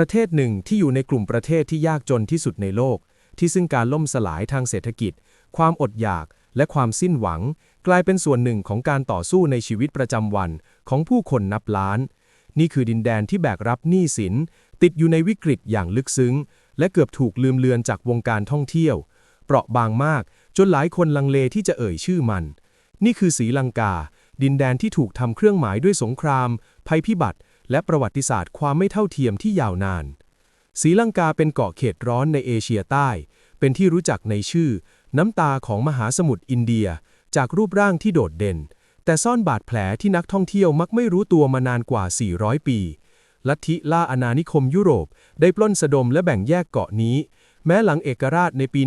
ประเทศหนึ่งที่อยู่ในกลุ่มประเทศที่ยากจนที่สุดในโลก ที่ซึ่งการล่มสลายทางเศรษฐกิจ ความอดอยาก และความสิ้นหวัง กลายเป็นส่วนหนึ่งของการต่อสู้ในชีวิตประจำวันของผู้คนนับล้าน นี่คือดินแดนที่แบกรับหนี้สิน ติดอยู่ในวิกฤตอย่างลึกซึ้ง และเกือบถูกลืมเลือนจากวงการท่องเที่ยว เปราะบางมาก จนหลายคนลังเลที่จะเอ่ยชื่อมัน นี่คือศรีลังกา ดินแดนที่ถูกทำเครื่องหมายด้วยสงคราม ภัยพิบัติ และประวัติศาสตร์ความไม่เท่าเทียมที่ยาวนานศรีลังกาเป็นเกาะเขตร้อนในเอเชียใต้ เป็นที่รู้จักในชื่อ น้ำตาของมหาสมุทรอินเดีย จากรูปร่างที่โดดเด่น แต่ซ่อนบาดแผลที่นักท่องเที่ยวมักไม่รู้ตัวมานานกว่า 400 ปี ลัทธิล่าอาณานิคมยุโรป ได้ปล้นสะดมและแบ่งแยกเกาะนี้ แม้หลังเอกราชในปี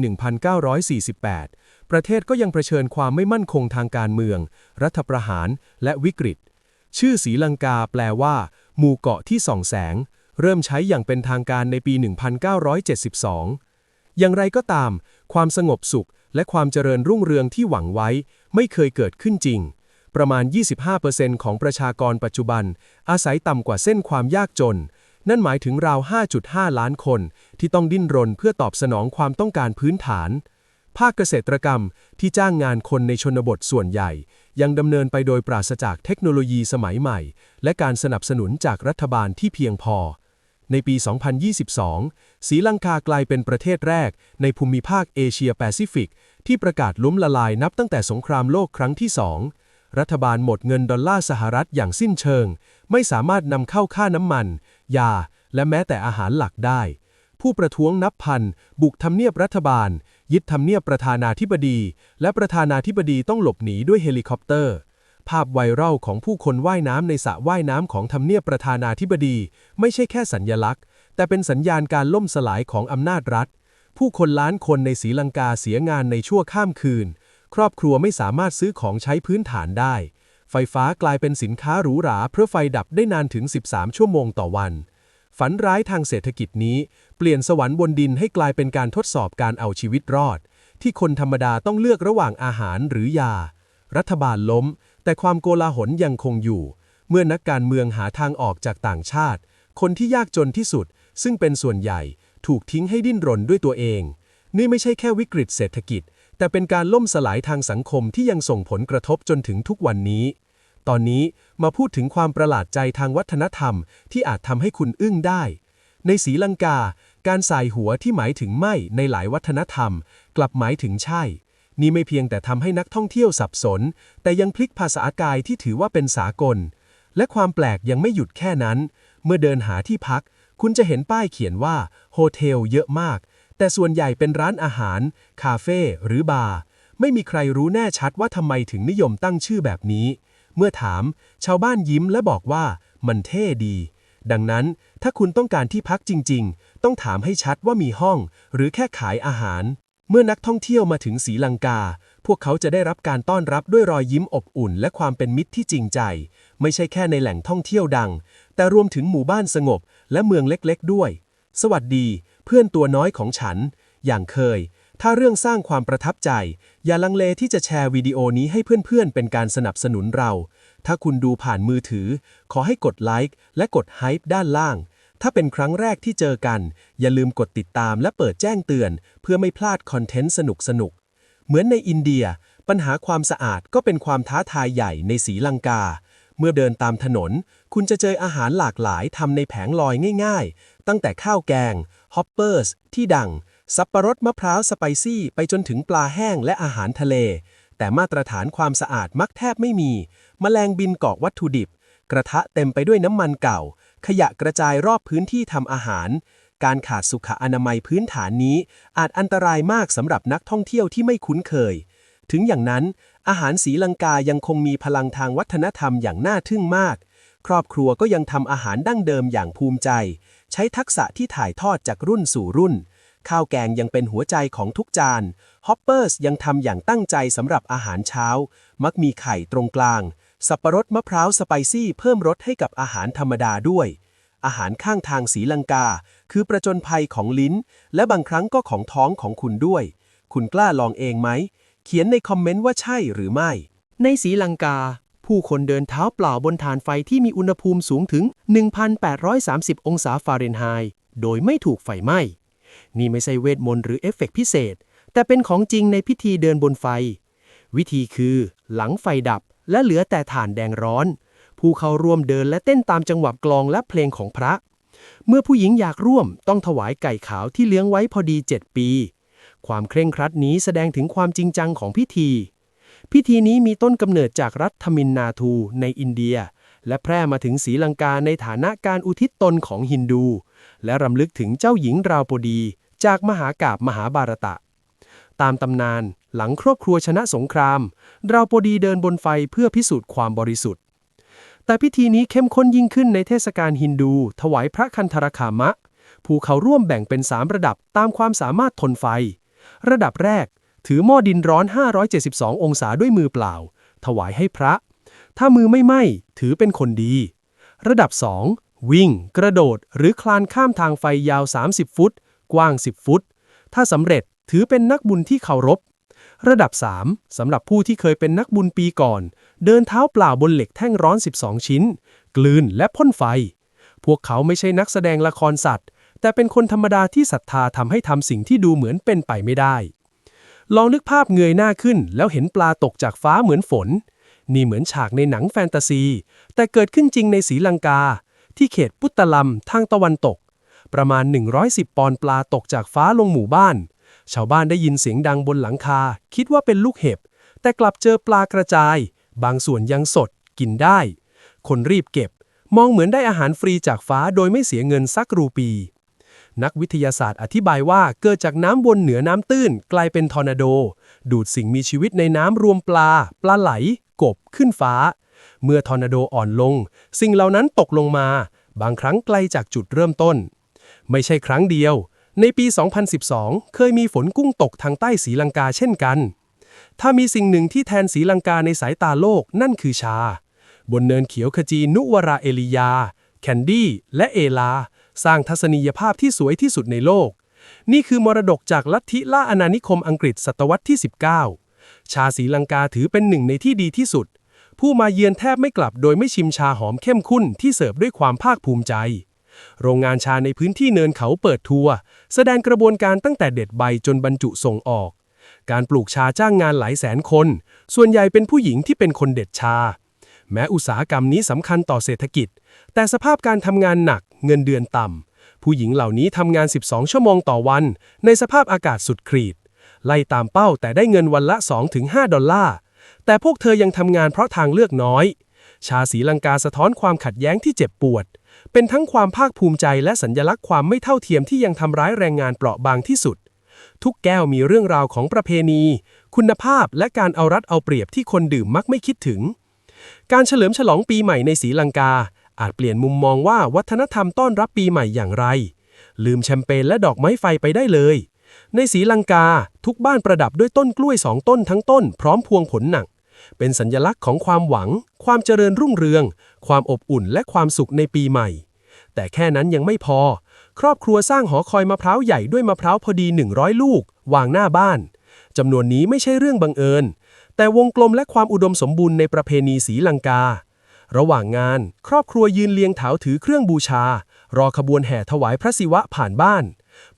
1948 ประเทศก็ยังเผชิญความไม่มั่นคงทางการเมือง รัฐประหารและวิกฤต ชื่อศรีลังกาแปลว่า หมู่เกาะที่ส่องแสง เริ่มใช้อย่างเป็นทางการในปี 1972 อย่างไรก็ตาม ความสงบสุขและความเจริญรุ่งเรืองที่หวังไว้ไม่เคยเกิดขึ้นจริง ประมาณ 25%ของประชากรปัจจุบัน อาศัยต่ำกว่าเส้นความยากจน นั่นหมายถึงราว 5.5 ล้านคนที่ต้องดิ้นรนเพื่อตอบสนองความต้องการพื้นฐาน ภาคเกษตรกรรมที่จ้างงานคนในชนบทส่วนใหญ่ ยังดำเนินไปโดยปราศจากเทคโนโลยีสมัยใหม่ และการสนับสนุนจากรัฐบาลที่เพียงพอ ในปี 2022ศรีลังกากลายเป็นประเทศแรก ในภูมิภาคเอเชียแปซิฟิก ที่ประกาศล้มละลายนับตั้งแต่สงครามโลกครั้งที่สองรัฐบาลหมดเงินดอลลาร์สหรัฐอย่างสิ้นเชิง ไม่สามารถนำเข้าค่าน้ำมัน ยา และแม้แต่อาหารหลักได้ ผู้ประท้วงนับพัน บุกทำเนียบรัฐบาล ยึดทำเนียบประธานาธิบดี และประธานาธิบดีต้องหลบหนีด้วยเฮลิคอปเตอร์ ภาพไวรัลของผู้คนว่ายน้ำในสระว่ายน้ำของทำเนียบประธานาธิบดี ไม่ใช่แค่สัญญลักษณ์ แต่เป็นสัญญาณการล่มสลายของอำนาจรัฐ ผู้คนล้านคนในศรีลังกาเสียงานในชั่วข้ามคืน ครอบครัวไม่สามารถซื้อของใช้พื้นฐานได้ ไฟฟ้ากลายเป็นสินค้าหรูหราเพราะไฟดับได้นานถึง 13 ชั่วโมงต่อวันฝันร้ายทางเศรษฐกิจนี้ เปลี่ยนสวรรค์บนดินให้กลายเป็นการทดสอบการเอาชีวิตรอด ที่คนธรรมดาต้องเลือกระหว่างอาหารหรือยา รัฐบาลล้ม แต่ความโกลาหลยังคงอยู่ เมื่อนักการเมืองหาทางออกจากต่างชาติ คนที่ยากจนที่สุด ซึ่งเป็นส่วนใหญ่ ถูกทิ้งให้ดิ้นรนด้วยตัวเอง นี่ไม่ใช่แค่วิกฤตเศรษฐกิจ แต่เป็นการล่มสลายทางสังคมที่ยังส่งผลกระทบจนถึงทุกวันนี้ตอนนี้มาพูดถึงความประหลาดใจทางวัฒนธรรมที่อาจทำให้คุณอึ้งได้ ในศรีลังกา การสายหัวที่หมายถึงไม่ในหลายวัฒนธรรม กลับหมายถึงใช่ นี่ไม่เพียงแต่ทำให้นักท่องเที่ยวสับสน แต่ยังพลิกภาษากายที่ถือว่าเป็นสากล และความแปลกยังไม่หยุดแค่นั้น เมื่อเดินหาที่พัก คุณจะเห็นป้ายเขียนว่าโฮเทลเยอะมาก แต่ส่วนใหญ่เป็นร้านอาหาร คาเฟ่หรือบาร์ไม่มีใครรู้แน่ชัดว่าทำไมถึงนิยมตั้งชื่อแบบนี้ เมื่อถาม ชาวบ้านยิ้มและบอกว่ามันเท่ดี ดังนั้นถ้าคุณต้องการที่พักจริง ๆ ต้องถามให้ชัดว่ามีห้อง หรือแค่ขายอาหาร เมื่อนักท่องเที่ยวมาถึงศรีลังกา พวกเขาจะได้รับการต้อนรับด้วยรอยยิ้มอบอุ่น และความเป็นมิตรที่จริงใจ ไม่ใช่แค่ในแหล่งท่องเที่ยวดัง แต่รวมถึงหมู่บ้านสงบ และเมืองเล็กๆด้วย สวัสดี เพื่อนตัวน้อยของฉัน อย่างเคย ถ้าเรื่องสร้างความประทับใจ อย่าลังเลที่จะแชร์วิดีโอนี้ให้เพื่อนๆ เป็นการสนับสนุนเรา ถ้าคุณดูผ่านมือถือ ขอให้กดไลค์และกดไฮป์ด้านล่าง ถ้าเป็นครั้งแรกที่เจอกัน อย่าลืมกดติดตามและเปิดแจ้งเตือน เพื่อไม่พลาดคอนเทนต์สนุกๆเหมือนในอินเดีย ปัญหาความสะอาดก็เป็นความท้าทายใหญ่ในศรีลังกา เมื่อเดินตามถนน คุณจะเจออาหารหลากหลายทำในแผงลอยง่าย ๆ ตั้งแต่ข้าวแกงฮอปเปอร์สที่ดัง สับปะรดมะพร้าวสไปซี่ ไปจนถึงปลาแห้งและอาหารทะเล แต่มาตรฐานความสะอาดมักแทบไม่มีแมลงบินเกาะวัตถุดิบ กระทะเต็มไปด้วยน้ำมันเก่า ขยะกระจายรอบพื้นที่ทำอาหาร การขาดสุขอนามัยพื้นฐานนี้ อาจอันตรายมากสำหรับนักท่องเที่ยวที่ไม่คุ้นเคย ถึงอย่างนั้น อาหารศรีลังกายังคงมีพลังทางวัฒนธรรมอย่างน่าทึ่งมาก ครอบครัวก็ยังทำอาหารดั้งเดิมอย่างภูมิใจ ใช้ทักษะที่ถ่ายทอดจากรุ่นสู่รุ่นข้าวแกงยังเป็นหัวใจของทุกจาน ฮอปเปอร์สยังทำอย่างตั้งใจสำหรับอาหารเช้า มักมีไข่ตรงกลาง สับปะรดมะพร้าวสไปซี่เพิ่มรสให้กับอาหารธรรมดาด้วย อาหารข้างทางศรีลังกา คือประจนภัยของลิ้น และบางครั้งก็ของท้องของคุณด้วย คุณกล้าลองเองไหม เขียนในคอมเมนต์ว่าใช่หรือไม่ ในศรีลังกา ผู้คนเดินเท้าเปล่าบนฐานไฟที่มีอุณหภูมิสูงถึง 1,830 องศาฟาเรนไฮต์โดยไม่ถูกไฟไหม้ นี่ไม่ใช่เวทมนต์หรือเอฟเฟกต์พิเศษ แต่เป็นของจริงในพิธีเดินบนไฟ วิธีคือ หลังไฟดับ และเหลือแต่ถ่านแดงร้อน ผู้เข้าร่วมเดินและเต้นตามจังหวะกลองและเพลงของพระ เมื่อผู้หญิงอยากร่วมต้องถวายไก่ขาวที่เลี้ยงไว้พอดี 7 ปี ความเคร่งครัดนี้แสดงถึงความจริงจังของพิธี พิธีนี้มีต้นกำเนิดจากรัฐทมินนาทูในอินเดีย และแพร่มาถึงศรีลังกาในฐานะการอุทิศตนของฮินดู และรำลึกถึงเจ้าหญิงราวปดี จากมหากาบมหาบารตะ ตามตำนาน หลังครอบครัวชนะสงคราม เราวปดีเดินบนไฟเพื่อพิสูจน์ความบริสุทธิ์ แต่พิธีนี้เข้มข้นยิ่งขึ้นในเทศกาลฮินดู ถวายพระคันธรคามะผู้เขาร่วมแบ่งเป็น3ระดับตามความสามารถทนไฟ ระดับแรก ถือหม้อดินร้อน 572 องศาด้วยมือเปล่า ถวายให้พระ ถ้ามือไม่ไหม้ถือเป็นคนดี ระดับ 2 วิ่ง กระโดด หรือคลานข้ามทางไฟยาว 30 ฟุต กว้าง 10 ฟุต ถ้าสำเร็จ ถือเป็นนักบุญที่เคารพ ระดับ 3สำหรับผู้ที่เคยเป็นนักบุญปีก่อน เดินเท้าเปล่าบนเหล็กแท่งร้อน 12 ชิ้น กลืนและพ่นไฟ พวกเขาไม่ใช่นักแสดงละครสัตว์ แต่เป็นคนธรรมดาที่ศรัทธาทำให้ทำสิ่งที่ดูเหมือนเป็นไปไม่ได้ ลองนึกภาพเงยหน้าขึ้น แล้วเห็นปลาตกจากฟ้าเหมือนฝน นี่เหมือนฉากในหนังแฟนตาซี แต่เกิดขึ้นจริงในศรีลังกา ที่เขตพุตตะลัมทางตะวันตก ประมาณ 110 ปอนด์ปลาตกจากฟ้าลงหมู่บ้าน ชาวบ้านได้ยินเสียงดังบนหลังคา คิดว่าเป็นลูกเห็บ แต่กลับเจอปลากระจาย บางส่วนยังสด กินได้ คนรีบเก็บ มองเหมือนได้อาหารฟรีจากฟ้าโดยไม่เสียเงินสักรูปี นักวิทยาศาสตร์อธิบายว่าเกิดจากน้ำวนเหนือน้ำตื้น กลายเป็นทอร์นาโด ดูดสิ่งมีชีวิตในน้ำรวมปลา ปลาไหล กบขึ้นฟ้า เมื่อทอร์นาโดอ่อนลง สิ่งเหล่านั้นตกลงมา บางครั้งไกลจากจุดเริ่มต้น ไม่ใช่ครั้งเดียว ในปี 2012 เคยมีฝนกุ้งตกทางใต้ศรีลังกาเช่นกัน ถ้ามีสิ่งหนึ่งที่แทนศรีลังกาในสายตาโลกนั่นคือชา บนเนินเขียวขจีนุวราเอลิยา แคนดี้ และเอลา สร้างทัศนียภาพที่สวยที่สุดในโลก นี่คือมรดกจากลัทธิล่าอาณานิคมอังกฤษศตวรรษที่ 19 ชาศรีลังกาถือเป็นหนึ่งในที่ดีที่สุด ผู้มาเยือนแทบไม่กลับโดยไม่ชิมชาหอมเข้มข้นที่เสิร์ฟด้วยความภาคภูมิใจ โรงงานชาในพื้นที่เนินเขาเปิดทัวร์แสดงกระบวนการตั้งแต่เด็ดใบจนบรรจุส่งออก การปลูกชาจ้างงานหลายแสนคน ส่วนใหญ่เป็นผู้หญิงที่เป็นคนเด็ดชา แม้อุตสาหกรรมนี้สำคัญต่อเศรษฐกิจ แต่สภาพการทำงานหนักเงินเดือนต่ำผู้หญิงเหล่านี้ทำงาน 12 ชั่วโมงต่อวัน ในสภาพอากาศสุดขีดไล่ตามเป้าแต่ได้เงินวันละ 2-5 ดอลลาร์แต่พวกเธอยังทำงานเพราะทางเลือกน้อย ชาศรีลังกาสะท้อนความขัดแย้งที่เจ็บปวด เป็นทั้งความภาคภูมิใจและสัญญลักษณ์ความไม่เท่าเทียมที่ยังทำร้ายแรงงานเปราะบางที่สุด ทุกแก้วมีเรื่องราวของประเพณี คุณภาพและการเอารัดเอาเปรียบที่คนดื่มมักไม่คิดถึง การเฉลิมฉลองปีใหม่ในศรีลังกา อาจเปลี่ยนมุมมองว่าวัฒนธรรมต้อนรับปีใหม่อย่างไร ลืมแชมเปญและดอกไม้ไฟไปได้เลยในศรีลังกา ทุกบ้านประดับด้วยต้นกล้วยสองต้นทั้งต้น พร้อมพวงผลหนัก เป็นสัญลักษณ์ของความหวัง ความเจริญรุ่งเรือง ความอบอุ่นและความสุขในปีใหม่ แต่แค่นั้นยังไม่พอ ครอบครัวสร้างหอคอยมะพร้าวใหญ่ด้วยมะพร้าวพอดี 100 ลูก วางหน้าบ้านจำนวนนี้ไม่ใช่เรื่องบังเอิญ แต่วงกลมและความอุดมสมบูรณ์ในประเพณีศรีลังกา ระหว่างงาน ครอบครัวยืนเรียงแถวถือเครื่องบูชา รอขบวนแห่ถวายพระศิวะผ่านบ้าน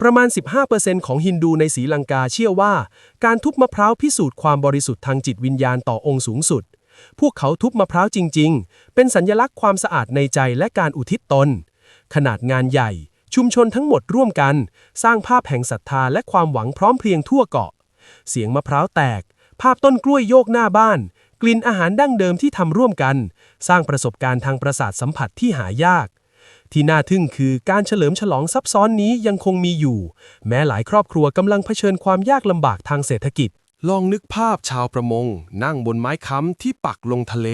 ประมาณ 15%ของฮินดูในศรีลังกาเชื่อว่า การทุบมะพร้าวพิสูจน์ความบริสุทธิ์ทางจิตวิญญาณต่อองค์สูงสุด พวกเขาทุบมะพร้าวจริง ๆ เป็นสัญลักษณ์ความสะอาดในใจและการอุทิศตน ขนาดงานใหญ่ ชุมชนทั้งหมดร่วมกัน สร้างภาพแห่งศรัทธาและความหวังพร้อมเพรียงทั่วเกาะ เสียงมะพร้าวแตก ภาพต้นกล้วยโยกหน้าบ้าน กลิ่นอาหารดั้งเดิมที่ทำร่วมกัน สร้างประสบการณ์ทางประสาทสัมผัสที่หายาก ที่น่าทึ่งคือการเฉลิมฉลองซับซ้อนนี้ยังคงมีอยู่ แม้หลายครอบครัวกำลังเผชิญความยากลำบากทางเศรษฐกิจ ลองนึกภาพชาวประมง นั่งบนไม้ค้ำที่ปักลงทะเล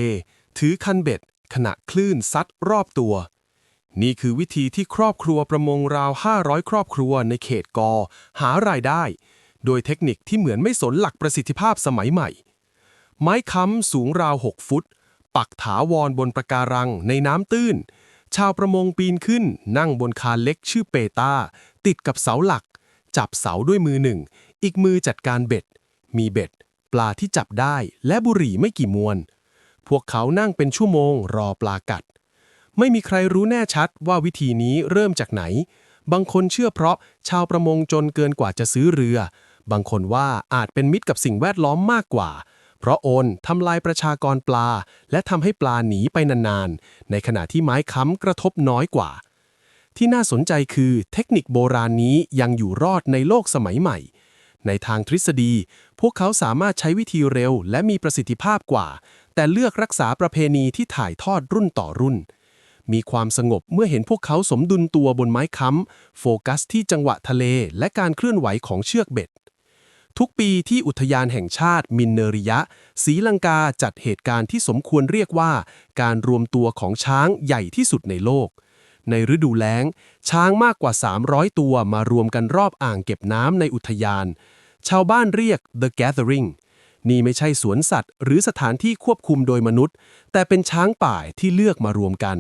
ถือคันเบ็ด ขณะคลื่นซัดรอบตัว นี่คือวิธีที่ครอบครัวประมงราว 500 ครอบครัวในเขตกอ หารายได้ โดยเทคนิคที่เหมือนไม่สนหลักประสิทธิภาพสมัยใหม่ ไม้ค้ำสูงราว 6 ฟุต ปักถาวรบนประการังในน้ำตื้น ชาวประมงปีนขึ้นนั่งบนคานเล็กชื่อเปตาติดกับเสาหลัก จับเสาด้วยมือหนึ่ง อีกมือจัดการเบ็ด มีเบ็ด ปลาที่จับได้และบุหรี่ไม่กี่มวน พวกเขานั่งเป็นชั่วโมงรอปลากัด ไม่มีใครรู้แน่ชัดว่าวิธีนี้เริ่มจากไหน บางคนเชื่อเพราะชาวประมงจนเกินกว่าจะซื้อเรือ บางคนว่าอาจเป็นมิตรกับสิ่งแวดล้อมมากกว่า ราะโอนทำลายประชากรปลา และทำให้ปลาหนีไปนานๆ ในขณะที่ไม้ค้ำกระทบน้อยกว่า ที่น่าสนใจคือเทคนิคโบราณนี้ยังอยู่รอดในโลกสมัยใหม่ ในทางทฤษฎี พวกเขาสามารถใช้วิธีเร็วและมีประสิทธิภาพกว่า แต่เลือกรักษาประเพณีที่ถ่ายทอดรุ่นต่อรุ่นมีความสงบเมื่อเห็นพวกเขาสมดุลตัวบนไม้ค้ำโฟกัสที่จังหวะทะเลและการเคลื่อนไหวของเชือกเบ็ด ทุกปีที่อุทยานแห่งชาติมินเนริยะศรีลังกาจัดเหตุการณ์ที่สมควรเรียกว่า การรวมตัวของช้างใหญ่ที่สุดในโลก ในฤดูแล้ง ช้างมากกว่า 300 ตัวมารวมกันรอบอ่างเก็บน้ำในอุทยาน ชาวบ้านเรียก The Gathering นี่ไม่ใช่สวนสัตว์ หรือสถานที่ควบคุมโดยมนุษย์ แต่เป็นช้างป่าที่เลือกมารวมกัน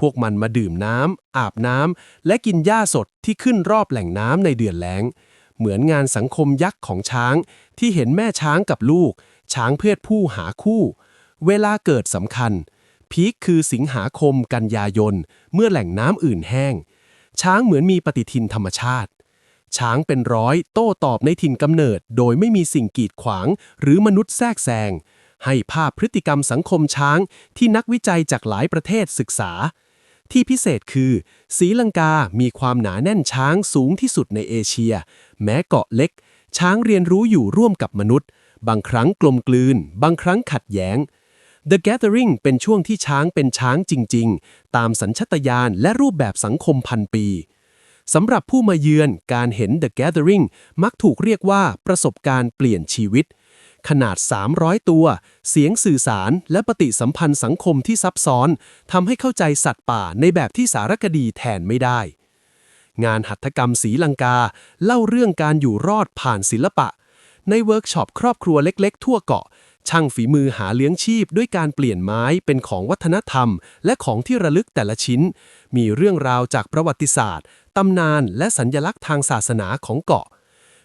พวกมันมาดื่มน้ำอาบน้ำและกินหญ้าสดที่ขึ้นรอบแหล่งน้ำในเดือนแล้ง เหมือนงานสังคมยักษ์ของช้าง ที่เห็นแม่ช้างกับลูก ช้างเพศผู้หาคู่ เวลาเกิดสำคัญ พีคคือสิงหาคมกันยายน เมื่อแหล่งน้ำอื่นแห้ง ช้างเหมือนมีปฏิทินธรรมชาติ ช้างเป็นร้อยโต้ตอบในถิ่นกำเนิด โดยไม่มีสิ่งกีดขวาง หรือมนุษย์แทรกแซงให้ภาพพฤติกรรมสังคมช้างที่นักวิจัยจากหลายประเทศศึกษา ที่พิเศษคือศรีลังกามีความหนาแน่นช้างสูงที่สุดในเอเชีย แม้เกาะเล็ก ช้างเรียนรู้อยู่ร่วมกับมนุษย์ บางครั้งกลมกลืน บางครั้งขัดแย้ง The Gathering เป็นช่วงที่ช้างเป็นช้างจริง ๆ ตามสัญชตาตญาณและรูปแบบสังคมพันปีสำหรับผู้มาเยือนการเห็น The Gathering มักถูกเรียกว่าประสบการณ์เปลี่ยนชีวิต ขนาด 300 ตัว เสียงสื่อสารและปฏิสัมพันธ์สังคมที่ซับซ้อนทำให้เข้าใจสัตว์ป่าในแบบที่สารคดีแทนไม่ได้ งานหัตถกรรมศรีลังกา เล่าเรื่องการอยู่รอดผ่านศิลปะ ในเวิร์กช็อปครอบครัวเล็กๆ ทั่วเกาะ ช่างฝีมือหาเลี้ยงชีพด้วยการเปลี่ยนไม้เป็นของวัฒนธรรม และของที่ระลึกแต่ละชิ้น มีเรื่องราวจากประวัติศาสตร์ตำนานและสัญญลักษณ์ทางศาสนาของเกาะ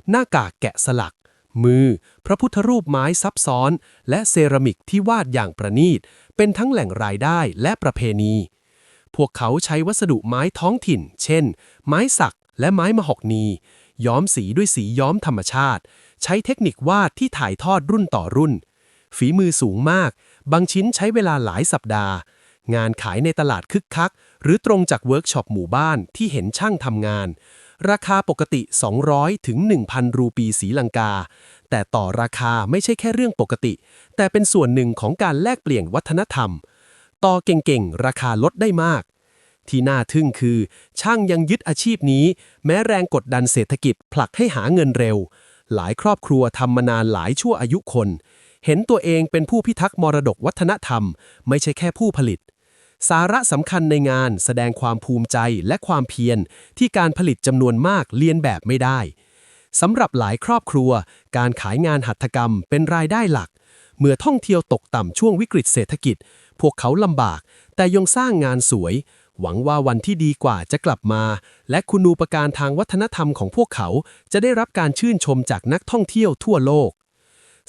หน้ากากแกะสลัก มือ พระพุทธรูปไม้ซับซ้อน และเซรามิกที่วาดอย่างประณีต เป็นทั้งแหล่งรายได้และประเพณี พวกเขาใช้วัสดุไม้ท้องถิ่น เช่น ไม้สักและไม้มะหอกนี ย้อมสีด้วยสีย้อมธรรมชาติ ใช้เทคนิควาดที่ถ่ายทอดรุ่นต่อรุ่น ฝีมือสูงมาก บางชิ้นใช้เวลาหลายสัปดาห์ งานขายในตลาดคึกคัก หรือตรงจากเวิร์กช็อปหมู่บ้านที่เห็นช่างทำงาน ราคาปกติ 200 ถึง 1,000 รูปีศรีลังกา แต่ต่อราคาไม่ใช่แค่เรื่องปกติ แต่เป็นส่วนหนึ่งของการแลกเปลี่ยนวัฒนธรรม ต่อเก่งๆ ราคาลดได้มาก ที่น่าทึ่งคือ ช่างยังยึดอาชีพนี้ แม้แรงกดดันเศรษฐกิจผลักให้หาเงินเร็ว หลายครอบครัวทำมานานหลายชั่วอายุคน เห็นตัวเองเป็นผู้พิทักษ์มรดกวัฒนธรรม ไม่ใช่แค่ผู้ผลิต สาระสำคัญในงานแสดงความภูมิใจและความเพียรที่การผลิตจำนวนมากเลียนแบบไม่ได้สำหรับหลายครอบครัว การขายงานหัตถกรรมเป็นรายได้หลัก เมื่อท่องเที่ยวตกต่ำช่วงวิกฤตเศรษฐกิจ พวกเขาลำบาก แต่ยังสร้างงานสวย หวังว่าวันที่ดีกว่าจะกลับมา และคุณูปการทางวัฒนธรรมของพวกเขาจะได้รับการชื่นชมจากนักท่องเที่ยวทั่วโลก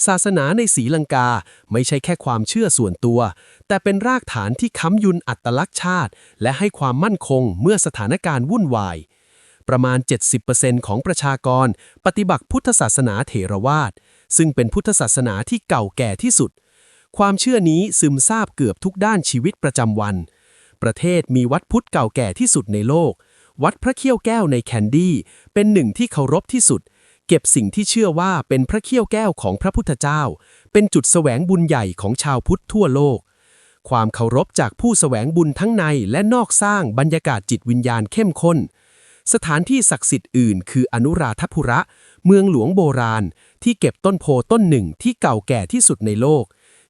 ศาสนาในศรีลังกาไม่ใช่แค่ความเชื่อส่วนตัว แต่เป็นรากฐานที่ค้ำยุนอัตลักษณ์ชาติ และให้ความมั่นคงเมื่อสถานการณ์วุ่นวาย ประมาณ 70%ของประชากร ปฏิบัติพุทธศาสนาเถรวาท ซึ่งเป็นพุทธศาสนาที่เก่าแก่ที่สุด ความเชื่อนี้ซึมซาบเกือบทุกด้านชีวิตประจำวัน ประเทศมีวัดพุทธเก่าแก่ที่สุดในโลก วัดพระเขี้ยวแก้วในแคนดี้เป็นหนึ่งที่เคารพที่สุด เก็บสิ่งที่เชื่อว่าเป็นพระเขี้ยวแก้วของพระพุทธเจ้า เป็นจุดแสวงบุญใหญ่ของชาวพุทธทั่วโลก ความเคารพจากผู้แสวงบุญทั้งในและนอกสร้างบรรยากาศจิตวิญญาณเข้มข้น สถานที่ศักดิ์สิทธิ์อื่นคืออนุราธพุระ เมืองหลวงโบราณ ที่เก็บต้นโพต้นหนึ่งที่เก่าแก่ที่สุดในโลก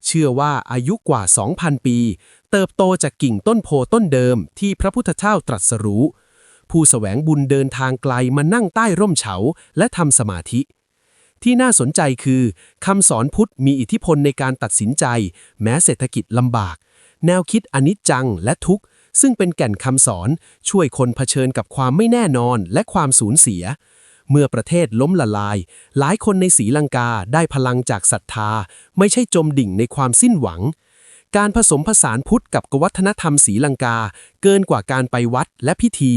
เชื่อว่าอายุกว่า 2,000 ปี เติบโตจากกิ่งต้นโพต้นเดิมที่พระพุทธเจ้าตรัสรู้ ผู้แสวงบุญเดินทางไกลมานั่งใต้ร่มเฉา และทำสมาธิ ที่น่าสนใจคือคำสอนพุทธมีอิทธิพลในการตัดสินใจ แม้เศรษฐกิจลำบาก แนวคิดอนิจจังและทุกข์ ซึ่งเป็นแก่นคำสอน ช่วยคนเผชิญกับความไม่แน่นอนและความสูญเสีย เมื่อประเทศล้มละลาย หลายคนในศรีลังกาได้พลังจากศรัทธา ไม่ใช่จมดิ่งในความสิ้นหวัง การผสมผสานพุทธกับวัฒนธรรมศรีลังกา เกินกว่าการไปวัดและพิธี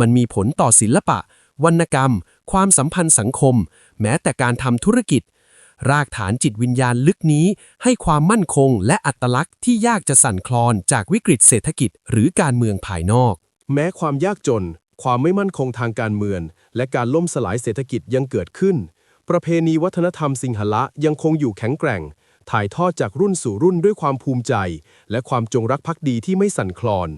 มันมีผลต่อศิลปะ วรรณกรรม ความสัมพันธ์สังคม แม้แต่การทำธุรกิจ รากฐานจิตวิญญาณลึกนี้ ให้ความมั่นคงและอัตลักษณ์ที่ยากจะสั่นคลอนจากวิกฤตเศรษฐกิจ หรือการเมืองภายนอก แม้ความยากจน ความไม่มั่นคงทางการเมือง และการล่มสลายเศรษฐกิจยังเกิดขึ้น ประเพณีวัฒนธรรมสิงหละยังคงอยู่แข็งแกร่ง ถ่ายทอดจากรุ่นสู่รุ่นด้วยความภูมิใจ และความจงรักภักดีที่ไม่สั่นคลอน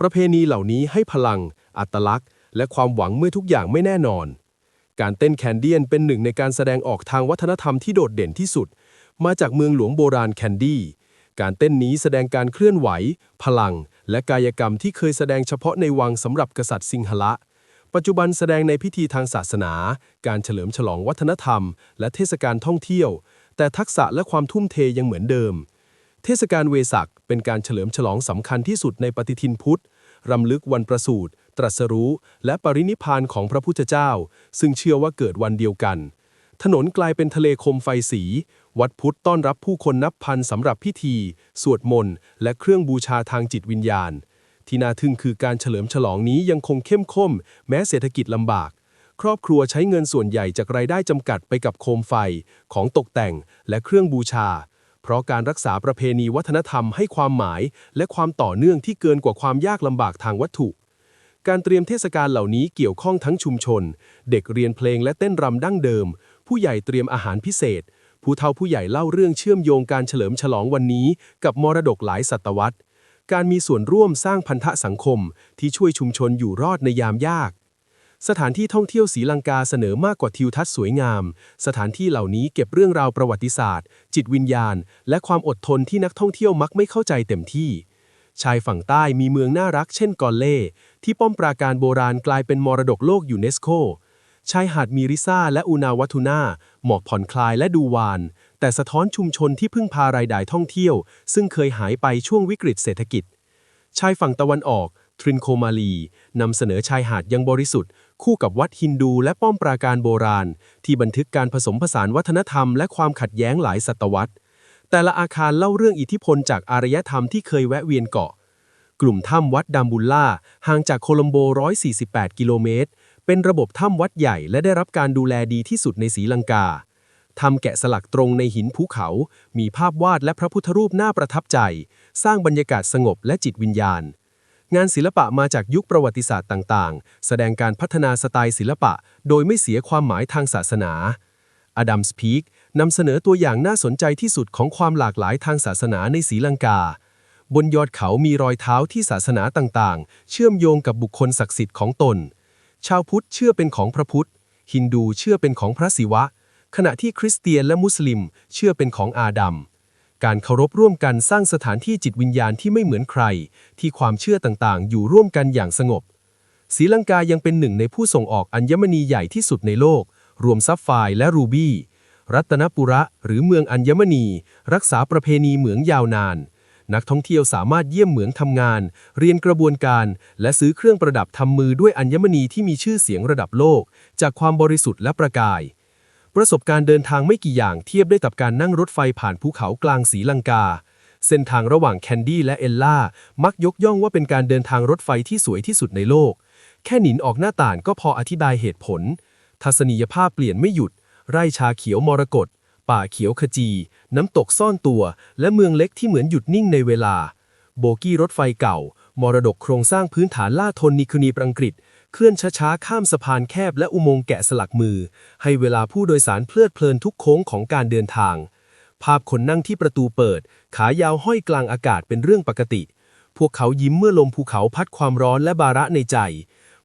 ประเพณีเหล่านี้ให้พลัง อัตลักษณ์ และความหวังเมื่อทุกอย่างไม่แน่นอน การเต้นแคนเดียนเป็นหนึ่งในการแสดงออกทางวัฒนธรรมที่โดดเด่นที่สุด มาจากเมืองหลวงโบราณแคนดี้การเต้นนี้แสดงการเคลื่อนไหว พลัง และกายกรรมที่เคยแสดงเฉพาะในวังสำหรับกษัตริย์สิงหละ ปัจจุบันแสดงในพิธีทางศาสนา การเฉลิมฉลองวัฒนธรรม และเทศกาลท่องเที่ยว แต่ทักษะและความทุ่มเทยังเหมือนเดิม เทศกาลเวสักเป็นการเฉลิมฉลองสำคัญที่สุดในปฏิทินพุทธรำลึกวันประสูติตรัสรู้ และปรินิพานของพระพุทธเจ้า ซึ่งเชื่อว่าเกิดวันเดียวกัน ถนนกลายเป็นทะเลคมไฟสี วัดพุทธต้อนรับผู้คนนับพันสำหรับพิธี สวดมนต์ และเครื่องบูชาทางจิตวิญญาณ ที่น่าทึ่งคือการเฉลิมฉลองนี้ยังคงเข้มข้นแม้เศรษฐกิจลำบาก ครอบครัวใช้เงินส่วนใหญ่จากรายได้จำกัดไปกับโคมไฟ ของตกแต่งและเครื่องบูชา เพราะการรักษาประเพณีวัฒนธรรมให้ความหมาย และความต่อเนื่องที่เกินกว่าความยากลำบากทางวัตถุ การเตรียมเทศกาลเหล่านี้เกี่ยวข้องทั้งชุมชน เด็กเรียนเพลงและเต้นรำดั้งเดิม ผู้ใหญ่เตรียมอาหารพิเศษ ผู้เฒ่าผู้ใหญ่เล่าเรื่องเชื่อมโยงการเฉลิมฉลองวันนี้ กับมรดกหลายศตวรรษ การมีส่วนร่วมสร้างพันธะสังคมที่ช่วยชุมชนอยู่รอดในยามยาก สถานที่ท่องเที่ยวศรีลังกาเสนอมากกว่าทิวทัศน์สวยงาม สถานที่เหล่านี้เก็บเรื่องราวประวัติศาสตร์ จิตวิญญาณ และความอดทนที่นักท่องเที่ยวมักไม่เข้าใจเต็มที่ ชายฝั่งใต้มีเมืองน่ารักเช่นกอลเล่ ที่ป้อมปราการโบราณกลายเป็นมรดกโลกยูเนสโกชายหาดมีริซ่าและอูนาวัตุนาเหมาะผ่อนคลายและดูวาน แต่สะท้อนชุมชนที่พึ่งพารายได้ท่องเที่ยว ซึ่งเคยหายไปช่วงวิกฤตเศรษฐกิจ ชายฝั่งตะวันออก ทรินโคมาลีนำเสนอชายหาดยังบริสุทธิ์ คู่กับวัดฮินดูและป้อมปราการโบราณ ที่บันทึกการผสมผสานวัฒนธรรมและความขัดแย้งหลายศตวรรษ แต่ละอาคารเล่าเรื่องอิทธิพลจากอารยธรรมที่เคยแวะเวียนเกาะ กลุ่มถ้ำวัดดัมบุลล่าห่างจากโคลัมโบ 148 กิโลเมตร เป็นระบบถ้ำวัดใหญ่และได้รับการดูแลดีที่สุดในศรีลังกาทำแกะสลักตรงในหินภูเขา มีภาพวาดและพระพุทธรูปน่าประทับใจ สร้างบรรยากาศสงบและจิตวิญญาณ งานศิลปะมาจากยุคประวัติศาสตร์ต่างๆ แสดงการพัฒนาสไตล์ศิลปะ โดยไม่เสียความหมายทางศาสนาอดัมสพีกนำเสนอตัวอย่างน่าสนใจที่สุดของความหลากหลายทางศาสนาในศรีลังกา บนยอดเขามีรอยเท้าที่ศาสนาต่างๆ เชื่อมโยงกับบุคคลศักดิ์สิทธิ์ของตน ชาวพุทธเชื่อเป็นของพระพุทธ ฮินดูเชื่อเป็นของพระศิวะ ขณะที่คริสเตียนและมุสลิมเชื่อเป็นของอาดัม การเคารพร่วมกันสร้างสถานที่จิตวิญญาณที่ไม่เหมือนใคร ที่ความเชื่อต่างๆ อยู่ร่วมกันอย่างสงบศรีลังกายังเป็นหนึ่งในผู้ส่งออกอัญมณีใหญ่ที่สุดในโลก รวมซับไฟและรูบี้รัตนปุระหรือเมืองอัญมณี รักษาประเพณีเหมืองยาวนาน นักท่องเที่ยวสามารถเยี่ยมเหมืองทำงาน เรียนกระบวนการ และซื้อเครื่องประดับทำมือด้วยอัญมณีที่มีชื่อเสียงระดับโลก จากความบริสุทธิ์และประกาย ประสบการณ์เดินทางไม่กี่อย่างเทียบได้กับการนั่งรถไฟผ่านภูเขากลางศรีลังกา เส้นทางระหว่างแคนดี้และเอลล่า มักยกย่องว่าเป็นการเดินทางรถไฟที่สวยที่สุดในโลก แค่หนินออกหน้าต่างก็พออธิบายเหตุผล ทัศนียภาพเปลี่ยนไม่หยุด ไร่ชาเขียวมรกต ป่าเขียวขจี น้ำตกซ่อนตัว และเมืองเล็กที่เหมือนหยุดนิ่งในเวลา โบกี้รถไฟเก่า มรดกโครงสร้างพื้นฐานล่าทนนิคนีปรังกฤษ เคลื่อนช้าๆ ข้ามสะพานแคบและอุโมงค์แกะสลักมือ ให้เวลาผู้โดยสารเพลิดเพลินทุกโค้งของการเดินทาง ภาพคนนั่งที่ประตูเปิด ขายาวห้อยกลางอากาศเป็นเรื่องปกติ พวกเขายิ้มเมื่อลมภูเขาพัดความร้อนและบาระในใจ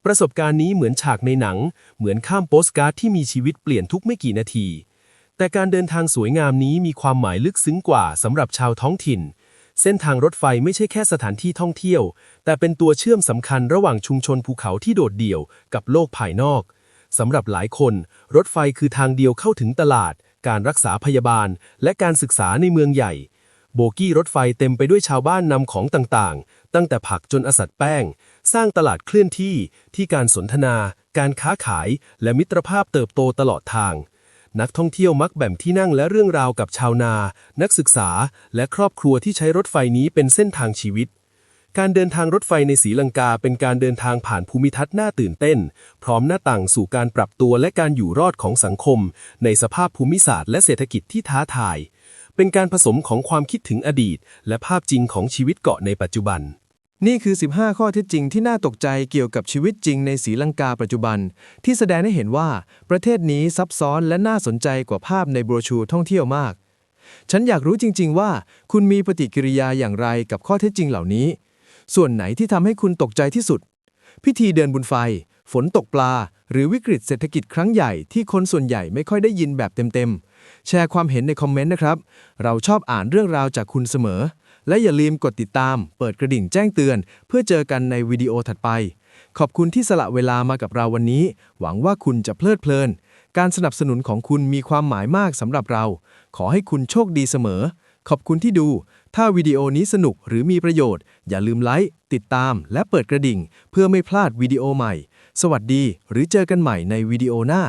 ประสบการณ์นี้เหมือนฉากในหนัง เหมือนข้ามโปสการ์ดที่มีชีวิตเปลี่ยนทุกไม่กี่นาที แต่การเดินทางสวยงามนี้มีความหมายลึกซึ้งกว่าสำหรับชาวท้องถิ่น เส้นทางรถไฟไม่ใช่แค่สถานที่ท่องเที่ยว แต่เป็นตัวเชื่อมสำคัญระหว่างชุมชนภูเขาที่โดดเดี่ยวกับโลกภายนอกสำหรับหลายคน รถไฟคือทางเดียวเข้าถึงตลาด การรักษาพยาบาล และการศึกษาในเมืองใหญ่ โบกี้รถไฟเต็มไปด้วยชาวบ้านนำของต่างๆ ตั้งแต่ผักจนอสัดแป้ง สร้างตลาดเคลื่อนที่ที่การสนทนา การค้าขาย และมิตรภาพเติบโตตลอดทาง นักท่องเที่ยวมักแบ่งที่นั่งและเรื่องราวกับชาวนา นักศึกษา และครอบครัวที่ใช้รถไฟนี้เป็นเส้นทางชีวิต การเดินทางรถไฟในศรีลังกาเป็นการเดินทางผ่านภูมิทัศน์น่าตื่นเต้น พร้อมหน้าต่างสู่การปรับตัวและการอยู่รอดของสังคม ในสภาพภูมิศาสตร์และเศรษฐกิจที่ท้าทาย เป็นการผสมของความคิดถึงอดีต และภาพจริงของชีวิตเกาะในปัจจุบัน นี่คือ 15 ข้อเท็จจริงที่น่าตกใจเกี่ยวกับชีวิตจริงในศรีลังกาปัจจุบัน ที่แสดงให้เห็นว่าประเทศนี้ซับซ้อนและน่าสนใจกว่าภาพในโบรชัวร์ท่องเที่ยวมาก ฉันอยากรู้จริง ๆ ว่า คุณมีปฏิกิริยาอย่างไรกับข้อเท็จจริงเหล่านี้ ส่วนไหนที่ทำให้คุณตกใจที่สุด พิธีเดินบุญไฟ ฝนตกปลา หรือวิกฤตเศรษฐกิจครั้งใหญ่ที่คนส่วนใหญ่ไม่ค่อยได้ยินแบบเต็มๆแชร์ความเห็นในคอมเมนต์นะครับ เราชอบอ่านเรื่องราวจากคุณเสมอ และอย่าลืมกดติดตาม เปิดกระดิ่งแจ้งเตือน เพื่อเจอกันในวิดีโอถัดไป ขอบคุณที่สละเวลามากับเราวันนี้ หวังว่าคุณจะเพลิดเพลิน การสนับสนุนของคุณมีความหมายมากสำหรับเรา ขอให้คุณโชคดีเสมอ ขอบคุณที่ดู ถ้าวิดีโอนี้สนุกหรือมีประโยชน์ อย่าลืมไลค์ติดตาม และเปิดกระดิ่ง เพื่อไม่พลาดวิดีโอใหม่ สวัสดี หรือเจอกันใหม่ในวิดีโอหน้า